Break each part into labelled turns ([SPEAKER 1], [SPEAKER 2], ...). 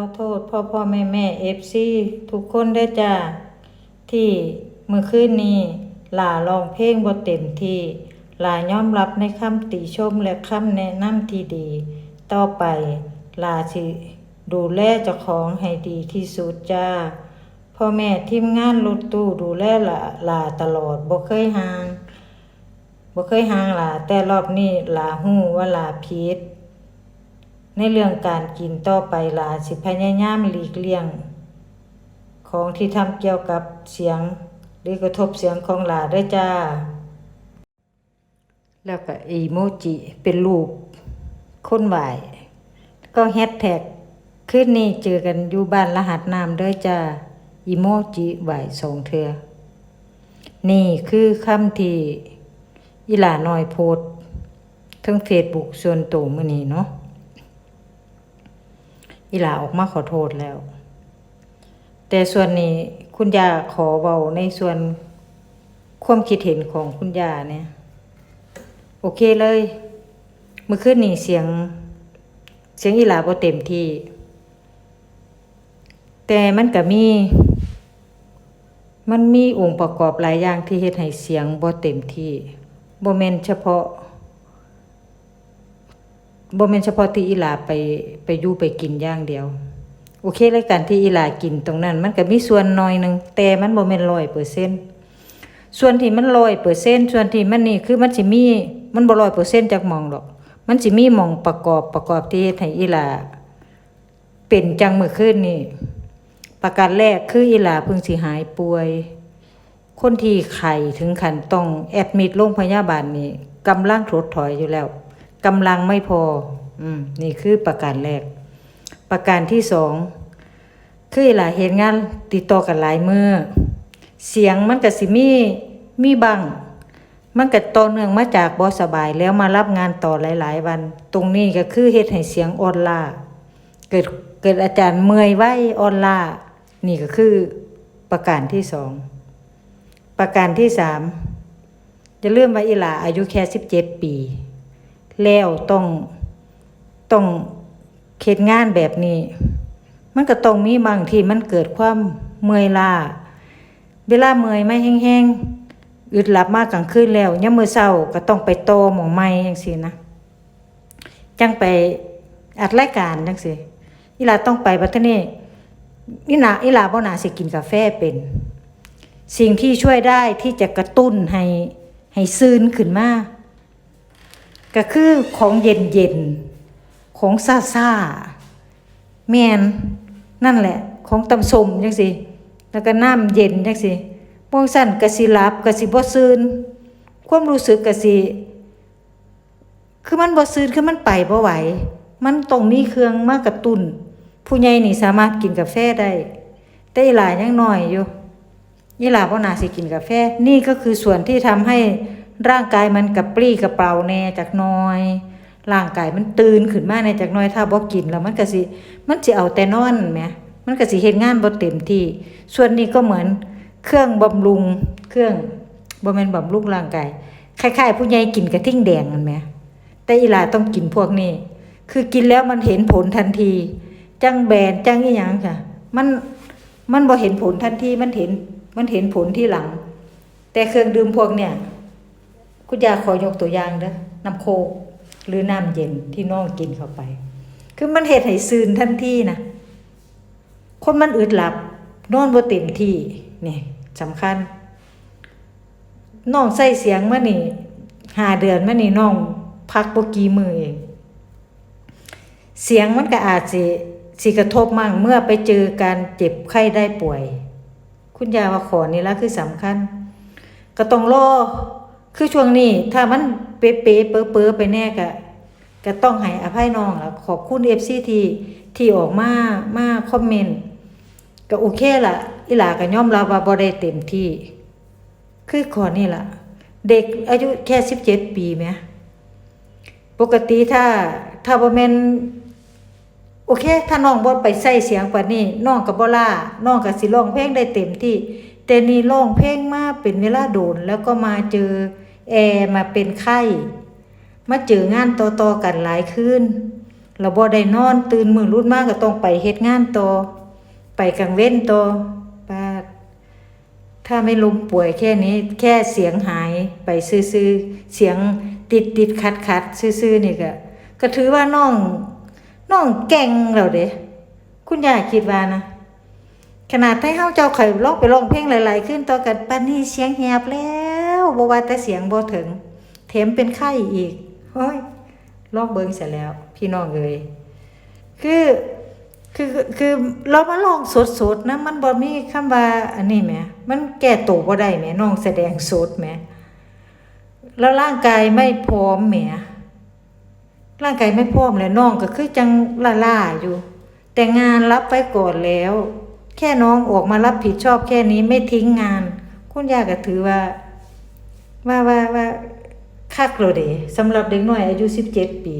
[SPEAKER 1] อโทษพ่อพ่อแม่แม่เอฟซีทุกคนได้จ้าที่เมื่อคืนนี้หลาลองเพลงบ่เต็มที่หลายอมรับในคำติชมและคำแนะนำที่ดี ต่อไปหลาสิดูแลเจ้าของให้ดีที่สุดจ้าพ่อแม่ทีมงานรถตู้ดูแลหลาหลาตลอดบ่เคยห่างบ่เคยห่างหลาแต่รอบนี้หลาฮู้ว่าหลาผิด ในเรื่องการกินต่อไปหลาสิพยายามหลีกเลี่ยง ของที่ทำเกี่ยวกับเสียง หรือกระทบเสียงของหลาด้วยจ้า แล้วก็อีโมจิเป็นรูปคนไหวก็แฮชแท็กคืนนี้เจอกันอยู่บ้านรหัสนามด้วยจ้าอีโมจิไหวสองเทือ นี่คือคำที่อีหลาน้อยโพสทั้งเฟซบุ๊กส่วนตัวมือนี้เนาะ อีหลาออกมาขอโทษแล้ว แต่ส่วนนี้คุณยาขอเบาในส่วนความคิดเห็นของคุณยาเนี่ย โอเคเลยเมื่อคืนนี้เสียง เสียงอีหลาบ่เต็มที่ แต่มันก็มี มันมีองค์ประกอบหลายอย่างที่เฮ็ดให้เสียงบ่เต็มที่บ่แม่นเฉพาะ บ่แม่นเฉพาะที่อีหลาไปไปอยู่ไปกินอย่างเดียว โอเครายการที่อีหลากินตรงนั้น มันก็มีส่วนน้อยหนึงแต่มันบ่แม่น100%ส่วนที่มัน100%ส่วนที่มันนี่คือมันสิมีมันบ่100%จากหมองดอก มันสิมีหมองประกอบประกอบที่เฮ็ดให้อีหลาเป็นจังมื้อคืนนี้ประการแรกคืออีหลาเพิ่งสิหายป่วย คนที่ไข้ถึงขั้นต้องแอดมิดโรงพยาบาลนี่กำลังถดถอยอยู่แล้ว กำลังไม่พอ อืม นี่คือประการแรก ประการที่สองคือหลายเหตุงานติดต่อกันหลายมือเสียงมันก็สิมีมีบังมันก็ต่อเนื่องมาจากบ่สบายแล้วมารับงานต่อหลาย ๆ วัน ตรงนี้ก็คือเฮ็ดให้เสียงอ่อนล้าเกิดเกิดอาจารย์เมื่อยไว้อ่อนล้านี่ก็คือประการที่สองประการที่สามจะเริ่มว่าอีหลาอายุแค่สิบเจ็ดปี แล้วต้องต้องเขตงานแบบนี้ มันก็ต้องมีบางที่มันเกิดความเมื่อยล้าเวลาเมื่อยไม่แห้งๆอึดหลับมากกลางคืนแล้วยามมื้อเช้าก็ต้องไปโตหมองไม้จังซี่นะจังไปอัดรายการจังซี่อีหลาต้องไปบัดนี้อีหลาอีหลาบ่น่าสิกินกาแฟเป็น สิ่งที่ช่วยได้ที่จะกระตุ้นให้ให้ซืนขึ้นมา ก็คือของเย็นเย็นของซาซาแมนนั่นแหละ ของตำสมจังสิแล้วก็น้ำเย็นจังสิบ่สั่นกะสิหลับกะสิบ่ซื่นความรู้สึกกะสิคือมันบ่ซื่นคือมันไปบ่ไหว มันต้องมีเครื่องมากกระตุนผู้ใหญ่นี่สามารถกินกาแฟได้แต่อีหลายยังน้อยอยู่ยี่หลาบ่น่าสิกินกาแฟ นี่ก็คือส่วนที่ทำให้ ร่างกายมันกระปรี้กระเปร่าแน่จากน้อยร่างกายมันตื่นขึ้นมาในจากน้อยถ้าบ่กินแล้วมันก็สิมันสิเอาแต่นอนแหมมันก็สิเฮ็ดงานบ่เต็มที่ ส่วนนี้ก็เหมือนเครื่องบำรุง เครื่องบ่แม่นบำรุงร่างกายคล้ายๆ ผู้ใหญ่กินกระทิ่งแดงนั่นแหมแต่อีหลาต้องกินพวกนี้ คือกินแล้วมันเห็นผลทันที จังแบนจังอีหยังค่ะ มันมันบ่เห็นผลทันทีมันเห็นมันเห็นผลที่หลัง แต่เครื่องดื่มพวกเนี่ย คุณยาขอยกตัวอย่างเด้อน้ำโคกหรือน้ำเย็นที่น้องกินเข้าไป คือมันเฮ็ดให้ซืนทันทีนะคนมันอึดหลับ นอนบ่เต็มที่นี่สำคัญน้องใส่เสียงมานี่ห้าเดือนมานี่น้องพักบ่กี่มือเองเสียงมันก็อาจสิสิกระทบมั่งเมื่อไปเจอการเจ็บไข้ได้ป่วย คุณยาว่าขอนี่ละคือสำคัญ ก็ต้องรอ คือช่วงนี้ถ้ามันเป๊ะๆเปื้อเปื้อๆไปแน่ก็ก็ต้องให้อภัยน้องล้วขอบคุณเอฟซีที่ที่ออกมามาคอมเมนต์ก็โอเคละอีหลาก็ยอมรับว่าบ่ได้เต็มที่ คือขอนี่ล่ะเด็กอายุแค่สิบเจ็ดปีไหมปกติถ้าถ้าบ่แม่นโอเค ถ้าน้องบ่ไปใส่เสียงปานี้น้องก็บ่ล่าน้องก็สิร้องเพลงได้เต็มที่ แต่นี่ร้องเพลงมาเป็นเวลาโดนแล้วก็มาเจอ แอร์มาเป็นไข้มาเจองานต่อๆกันหลายคืนเราบ่ได้นอนตื่นมือรุ่นมากก็ต้องไปเฮ็ดงานต่อไปกลางเว้นต่อปาถ้าไม่ล้มป่วยแค่นี้แค่เสียงหายไปซื่อๆเสียงติดติดขัดขัดซื่อๆนี่ก็ก็ถือว่าน้องน้องเก่งแล้วเด้คุณยายคิดว่านะขนาดให้เฮาเจ้าไข่ร้องไปร้องเพลงหลาย ๆ ขึ้นต่อกันปานนี้เสียงแหบแล้ว บ่ว่าแต่เสียงบ่ถึงแถมเป็นไข้อีกโอ้ยลองเบิ่งเสร็จแล้ว พี่น้องเอ้ยคือคือคือเรามาลองสดๆนะ มันบ่มีคำว่าอันนี้แหมมันแก้ตัวบ่ได้แหมน้องแสดงสดแหมแล้วร่างกายไม่พร้อมแหมร่างกายไม่พร้อมแล้วน้องก็คือจังล่าๆอยู่ แต่งานรับไปก่อนแล้ว แค่น้องออกมารับผิดชอบแค่นี้ไม่ทิ้งงาน คุณย่าก็ถือว่า ว่าว่าว่าคักโลเดสำหรับเด็กน้อยอายุ17ปี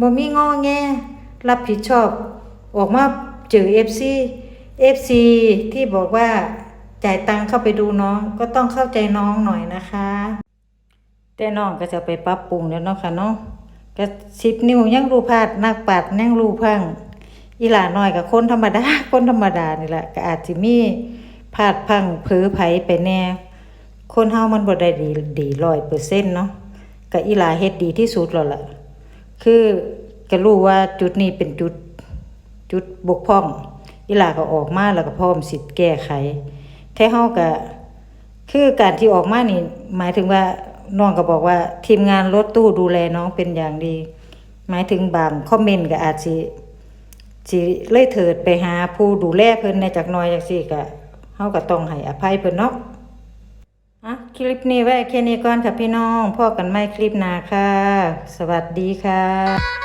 [SPEAKER 1] บ่มีงอแงรับผิดชอบ ออกมาเจอ FC FC ที่บอกว่าจ่ายตังเข้าไปดูน้องก็ต้องเข้าใจน้องหน่อยนะคะ แต่น้องก็จะไปปรับปรุงแล้วเนาะค่ะเนาะก็สิบนิ้วยังรูพลาดนักปัดยังรูพังอีหลาน้อยกับคนธรรมดาคนธรรมดานี่แหละก็อาจสิมีพลาดพังเผลอไผไปแน่ คนเฮามันบ่ได้ดีดี100%เซนต์เนาะก็อีหลาเฮ็ดดีที่สุดแล้วล่ะ คือก็รู้ว่าจุดนี้เป็นจุดจุดบกพร่องอีหลาก็ออกมาแล้วก็พร้อมสิทธ์แก้ไขแท้เฮาก็คือการที่ออกมานี่หมายถึงว่าน้องก็บอกว่าทีมงานรถตู้ดูแลน้องเป็นอย่างดี หมายถึงบางคอมเมนต์ก็อาจสิสิเลยเถิดไปหาผู้ดูแลเพิ่นในจักน่อยจังซี่ก็เฮาก็ต้องให้อภัยเพิ่นเนาะ อะคลิปนี้ไว้แค่นี้ก่อนค่ะพี่น้องพอกันไหม่คลิปหน้าค่ะ สวัสดีค่ะ